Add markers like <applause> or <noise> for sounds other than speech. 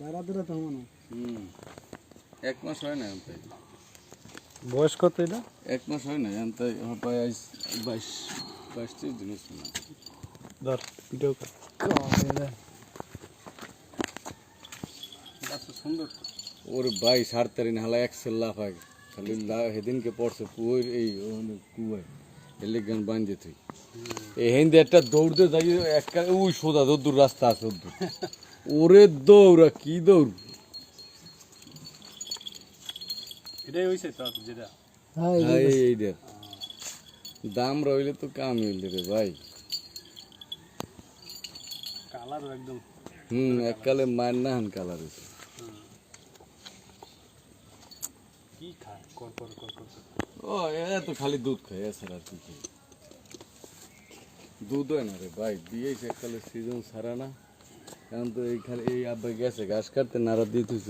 বাইরা দূরে তো মনে হুম। এক মাস হয় না এমন তাই বয়স কত এটা? এক মাস হয় না আজ বাইশ বাইশ ত্রিশ দিন হয়েছে না। ধর ভিডিও সুন্দর ওরে ভাই সার তারিন হালা এক সেল্লা পায় খালি সেদিনকে পড়ছে পুয়ের এই কুয়ায় এলে গান বাঁধে তুই এই হেন্দে একটা দৌড়তে যাই একটা ওই সোদা দৌড় রাস্তা আছে দৌড়। <laughs> ওরে দৌড়া কি দৌড়? এটাই হয়েছে তো যেটা। হ্যাঁ দাম রইলে তো কাম হইলে রে ভাই। কালার একদম। হুম এককালে মায়ের না হান কালার হয়েছে কি খায়? কর কর কর কর কর। ও এ তো খালি দুধ খায় এছাড়া আর কি খায়? দুধ হয় না রে ভাই দিয়েছে এককালে সিজন সারা না। এখন তো এই খালি এই আব্বা গেছে ঘাস কাটতে নাড়া দিয়ে তুই